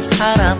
사람